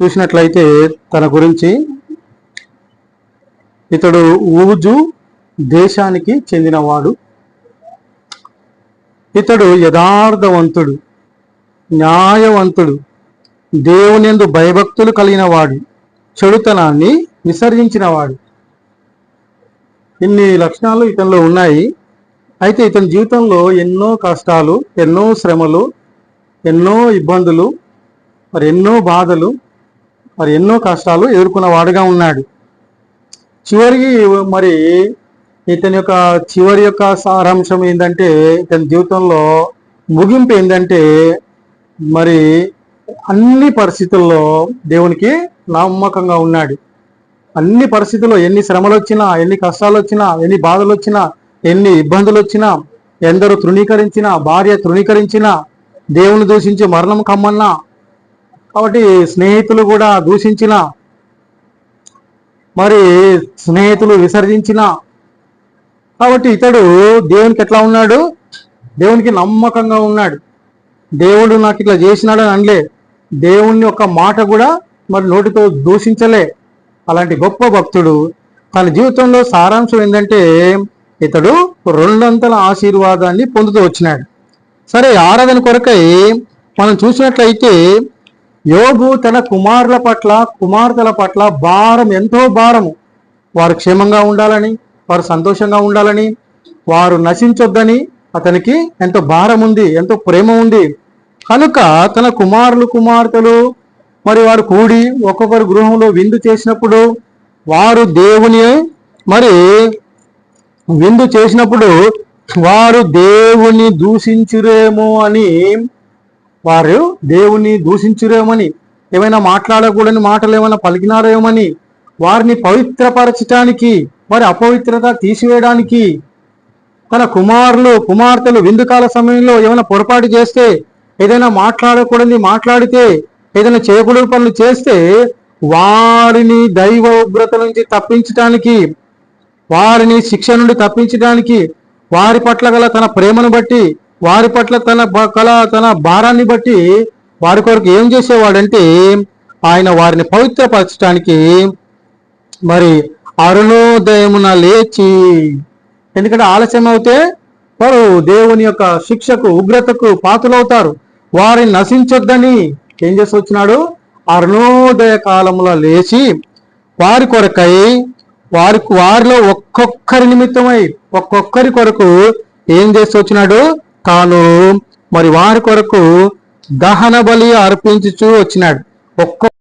చూసినట్లయితే తన గురించి ఇతడు ఊజు దేశానికి చెందినవాడు. ఇతడు యథార్థవంతుడు న్యాయవంతుడు దేవునిందు భయభక్తులు కలిగినవాడు చెడుతనాన్ని విసర్జించినవాడు. ఇన్ని లక్షణాలు ఇతనిలో ఉన్నాయి. అయితే ఇతని జీవితంలో ఎన్నో కష్టాలు ఎన్నో శ్రమలు ఎన్నో ఇబ్బందులు మరి ఎన్నో బాధలు మరి ఎన్నో కష్టాలు ఎదుర్కొన్న వాడుగా ఉన్నాడు. చివరికి మరి ఇతని యొక్క చివరి యొక్క సారాంశం ఏంటంటే ఇతని జీవితంలో ముగింపు ఏంటంటే మరి అన్ని పరిస్థితుల్లో దేవునికి నమ్మకంగా ఉన్నాడు. అన్ని పరిస్థితుల్లో ఎన్ని శ్రమలు వచ్చినా ఎన్ని కష్టాలు వచ్చినా ఎన్ని బాధలు వచ్చినా ఎన్ని ఇబ్బందులు వచ్చినా ఎందరూ తృణీకరించినా భార్య తృణీకరించినా దేవుని దూషించి మరణం కమ్మన్నా కాబట్టి స్నేహితులు కూడా దూషించిన మరి స్నేహితులు విసర్జించిన. కాబట్టి ఇతడు దేవునికి ఎట్లా ఉన్నాడు? దేవునికి నమ్మకంగా ఉన్నాడు. దేవుడు నాకు ఇట్లా చేసినాడు అని అనలే. దేవుణ్ణి ఒక మాట కూడా మరి నోటితో దూషించలే. అలాంటి గొప్ప భక్తుడు తన జీవితంలో సారాంశం ఏంటంటే ఇతడు రెండంతల ఆశీర్వాదాన్ని పొందుతూ వచ్చినాడు. సరే ఆరాధన కొరకై మనం చూసినట్లయితే యోగు తన కుమారుల పట్ల కుమార్తెల పట్ల భారం ఎంతో భారము. వారు క్షేమంగా ఉండాలని వారు సంతోషంగా ఉండాలని వారు నశించొద్దని అతనికి ఎంతో భారం ఉంది ఎంతో ప్రేమ ఉంది కనుక తన కుమారులు కుమార్తెలు మరి వారు కూడి ఒక్కొక్కరు గృహంలో విందు చేసినప్పుడు వారు దేవుని మరి విందు చేసినప్పుడు వారు దేవుని దూషించురేమో అని వారు దేవుని దూషించురేమని ఏమైనా మాట్లాడకూడని మాటలు ఏమైనా పలికినారేమని వారిని పవిత్రపరచటానికి వారి అపవిత్రత తీసివేయడానికి తన కుమారులు కుమార్తెలు విందుకాల సమయంలో ఏమైనా పొరపాటు చేస్తే ఏదైనా మాట్లాడకూడని మాట్లాడితే ఏదైనా చేయకూడని పనులు చేస్తే వారిని దైవ ఉగ్రత నుంచి తప్పించటానికి వారిని శిక్ష నుండి తప్పించడానికి వారి పట్ల గల తన ప్రేమను బట్టి వారి పట్ల తన కళ కల తన భారాన్ని బట్టి వారి కొరకు ఏం చేసేవాడంటే ఆయన వారిని పవిత్రపరచడానికి మరి అరుణోదయమున లేచి ఎందుకంటే ఆలస్యం అవుతే వారు దేవుని యొక్క శిక్షకు ఉగ్రతకు పాతులవుతారు వారిని నశించొద్దని ఏం చేసి వచ్చినాడు? అరుణోదయ కాలంలో లేచి వారి కొరకై వారి వారిలో ఒక్కొక్కరి నిమిత్తమై ఒక్కొక్కరి కొరకు ఏం చేసి వచ్చినాడు? తాను మరి వారి కొరకు దహన బలి అర్పించుచూ వచ్చినాడు. ఒక్కొక్క